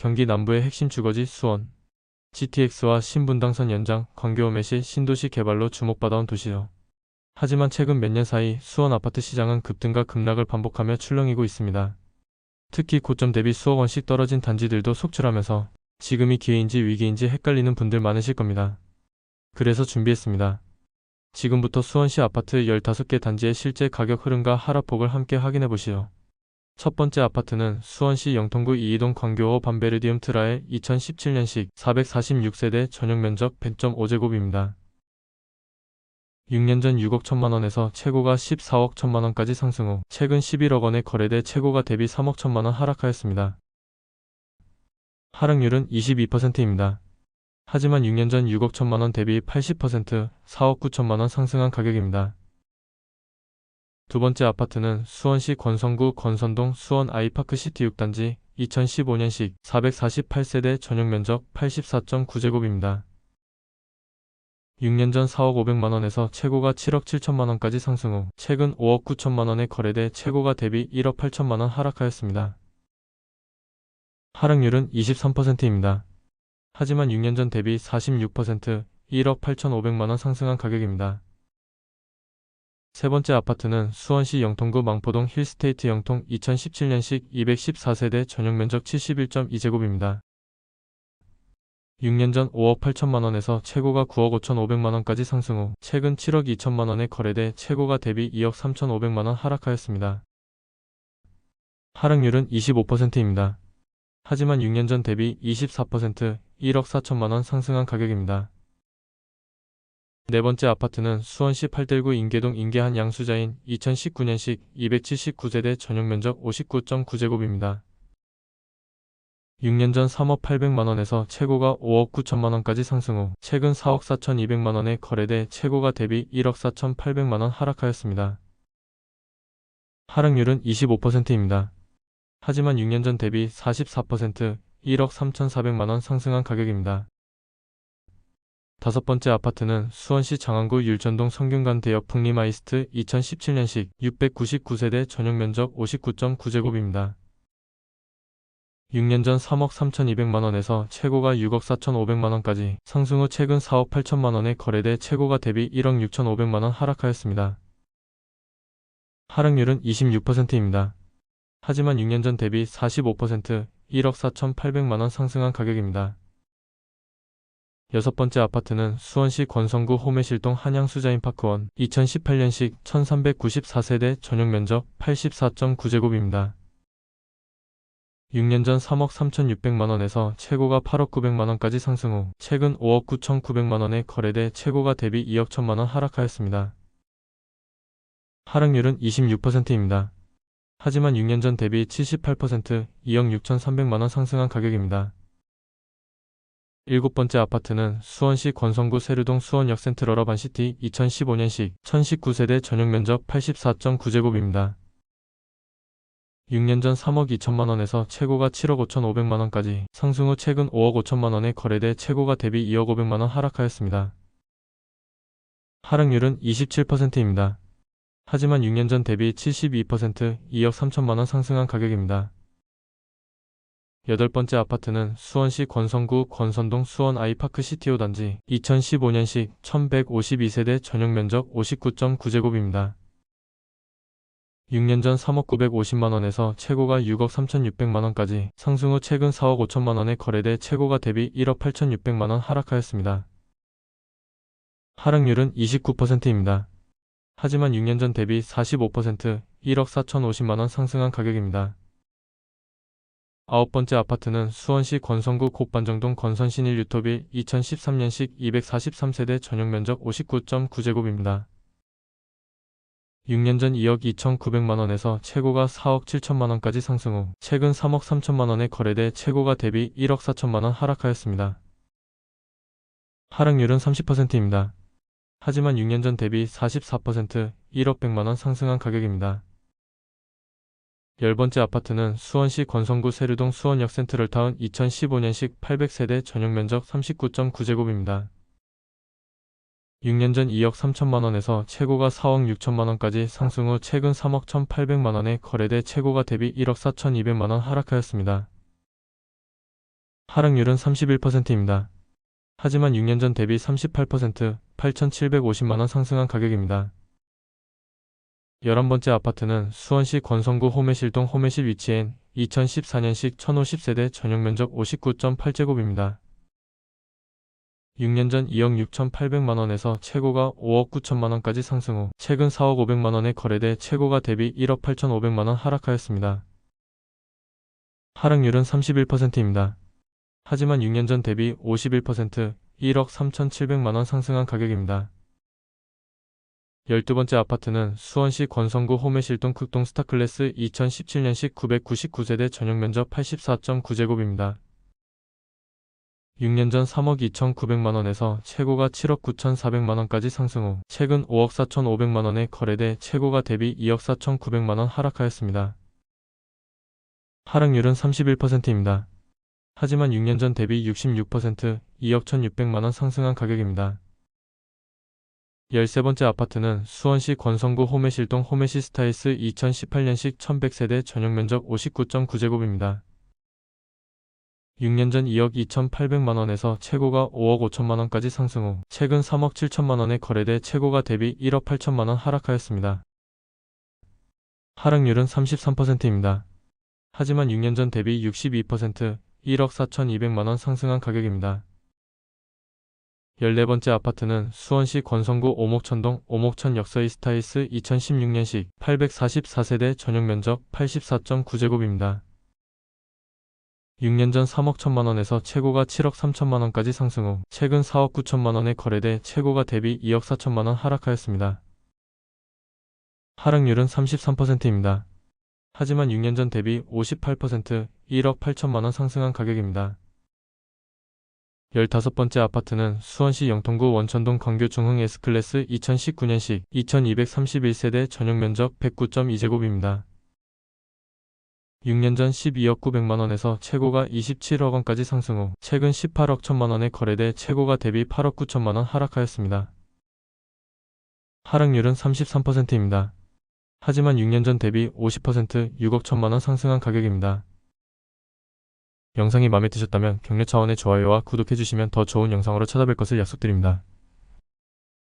경기 남부의 핵심 주거지 수원. GTX와 신분당선 연장, 광교오매 시 신도시 개발로 주목받아온 도시요. 하지만 최근 몇 년 사이 수원 아파트 시장은 급등과 급락을 반복하며 출렁이고 있습니다. 특히 고점 대비 수억 원씩 떨어진 단지들도 속출하면서 지금이 기회인지 위기인지 헷갈리는 분들 많으실 겁니다. 그래서 준비했습니다. 지금부터 수원시 아파트 15개 단지의 실제 가격 흐름과 하락폭을 함께 확인해 보시죠. 첫 번째 아파트는 수원시 영통구 이이동 광교호 반베르디움 트라의 2017년식 446세대 전용 면적 100.5제곱입니다. 6년 전 6억 1천만 원에서 최고가 14억 1천만 원까지 상승 후 최근 11억 원에 거래돼 최고가 대비 3억 1천만 원 하락하였습니다. 하락률은 22%입니다. 하지만 6년 전 6억 1천만 원 대비 80% 4억 9천만 원 상승한 가격입니다. 두 번째 아파트는 수원시 권성구 권선동 수원 아이파크 시티 6단지 2015년식 448세대 전용 면적 84.9제곱입니다. 6년 전 4억 500만 원에서 최고가 7억 7천만 원까지 상승 후 최근 5억 9천만 원에 거래돼 최고가 대비 1억 8천만 원 하락하였습니다. 하락률은 23%입니다. 하지만 6년 전 대비 46% 1억 8,500만 원 상승한 가격입니다. 세 번째 아파트는 수원시 영통구 망포동 힐스테이트 영통 2017년식 214세대 전용 면적 71.2제곱입니다. 6년 전 5억 8천만 원에서 최고가 9억 5천5백만 원까지 상승 후 최근 7억 2천만 원에 거래돼 최고가 대비 2억 3천5백만 원 하락하였습니다. 하락률은 25%입니다. 하지만 6년 전 대비 24% 1억 4천만 원 상승한 가격입니다. 네 번째 아파트는 수원시 8대구 인계동 인계한 양수자인 2019년식 279세대 전용 면적 59.9제곱입니다. 6년 전 3억 8백만 원에서 최고가 5억 9천만 원까지 상승 후 최근 4억 4천 2백만 원에 거래돼 최고가 대비 1억 4천 8백만 원 하락하였습니다. 하락률은 25%입니다. 하지만 6년 전 대비 44% 1억 3천 4백만 원 상승한 가격입니다. 다섯 번째 아파트는 수원시 장안구 율전동 성균관 대역 풍림아이스트 2017년식 699세대 전용 면적 59.9제곱입니다. 6년 전 3억 3,200만 원에서 최고가 6억 4,500만 원까지 상승 후 최근 4억 8천만 원에 거래돼 최고가 대비 1억 6,500만 원 하락하였습니다. 하락률은 26%입니다. 하지만 6년 전 대비 45% 1억 4,800만 원 상승한 가격입니다. 여섯 번째 아파트는 수원시 권성구 호매실동 한양수자인파크원 2018년식 1394세대 전용 면적 84.9제곱입니다. 6년 전 3억 3,600만원에서 최고가 8억 900만원까지 상승 후 최근 5억 9,900만원에 거래돼 최고가 대비 2억 1천만원 하락하였습니다. 하락률은 26%입니다. 하지만 6년 전 대비 78% 2억 6,300만원 상승한 가격입니다. 일곱 번째 아파트는 수원시 권성구 세류동 수원역 센트럴 어반시티 2015년식 1019세대 전용 면적 84.9제곱입니다. 6년 전 3억 2천만 원에서 최고가 7억 5천 5백만 원까지 상승 후 최근 5억 5천만 원에 거래돼 최고가 대비 2억 5백만 원 하락하였습니다. 하락률은 27%입니다. 하지만 6년 전 대비 72% 2억 3천만 원 상승한 가격입니다. 여덟 번째 아파트는 수원시 권성구 권선동 수원 아이파크 시티오 단지 2015년식 1152세대 전용 면적 59.9제곱입니다. 6년 전 3억 950만 원에서 최고가 6억 3,600만 원까지 상승 후 최근 4억 5천만 원에 거래돼 최고가 대비 1억 8,600만 원 하락하였습니다. 하락률은 29%입니다. 하지만 6년 전 대비 45% 1억 4,050만 원 상승한 가격입니다. 아홉 번째 아파트는 수원시 권성구 곡반정동 건선신일 유토빌 2013년식 243세대 전용 면적 59.9제곱입니다. 6년 전 2억 2,900만원에서 최고가 4억 7천만원까지 상승 후 최근 3억 3천만원에 거래돼 최고가 대비 1억 4천만원 하락하였습니다. 하락률은 30%입니다. 하지만 6년 전 대비 44% 1억 100만원 상승한 가격입니다. 열 번째 아파트는 수원시 권성구 세류동 수원역 센트럴 타운 2015년식 800세대 전용 면적 39.9제곱입니다. 6년 전 2억 3천만 원에서 최고가 4억 6천만 원까지 상승 후 최근 3억 1,800만 원에 거래돼 최고가 대비 1억 4,200만 원 하락하였습니다. 하락률은 31%입니다. 하지만 6년 전 대비 38%, 8,750만 원 상승한 가격입니다. 11번째 아파트는 수원시 권성구 호매실동 호매실 위치엔 2014년식 1050세대 전용 면적 59.8제곱입니다. 6년 전 2억 6,800만원에서 최고가 5억 9천만원까지 상승 후 최근 4억 500만원에 거래돼 최고가 대비 1억 8,500만원 하락하였습니다. 하락률은 31%입니다. 하지만 6년 전 대비 51%, 1억 3,700만원 상승한 가격입니다. 12번째 아파트는 수원시 권성구 호매실동 극동 스타클래스 2017년식 999세대 전용 면적 84.9제곱입니다. 6년 전 3억 2,900만원에서 최고가 7억 9,400만원까지 상승 후 최근 5억 4,500만원에 거래돼 최고가 대비 2억 4,900만원 하락하였습니다. 하락률은 31%입니다. 하지만 6년 전 대비 66%, 2억 1,600만원 상승한 가격입니다. 13번째 아파트는 수원시 권성구 호매실동 호매시 스타일스 2018년식 1100세대 전용 면적 59.9제곱입니다. 6년 전 2억 2,800만원에서 최고가 5억 5천만원까지 상승 후 최근 3억 7천만원에 거래돼 최고가 대비 1억 8천만원 하락하였습니다. 하락률은 33%입니다. 하지만 6년 전 대비 62%, 1억 4,200만원 상승한 가격입니다. 14번째 아파트는 수원시 권성구 오목천동 오목천 역서 이 스타일스 2016년식 844세대 전용 면적 84.9제곱입니다. 6년 전 3억 1천만 원에서 최고가 7억 3천만 원까지 상승 후 최근 4억 9천만 원에 거래돼 최고가 대비 2억 4천만 원 하락하였습니다. 하락률은 33%입니다. 하지만 6년 전 대비 58%, 1억 8천만 원 상승한 가격입니다. 15번째 아파트는 수원시 영통구 원천동 광교 중흥 S클래스 2019년식 2231세대 전용 면적 109.2제곱입니다. 6년 전 12억 900만원에서 최고가 27억 원까지 상승 후 최근 18억 1천만원에 거래돼 최고가 대비 8억 9천만원 하락하였습니다. 하락률은 33%입니다. 하지만 6년 전 대비 50%, 6억 1천만원 상승한 가격입니다. 영상이 마음에 드셨다면 격려 차원의 좋아요와 구독해주시면 더 좋은 영상으로 찾아뵐 것을 약속드립니다.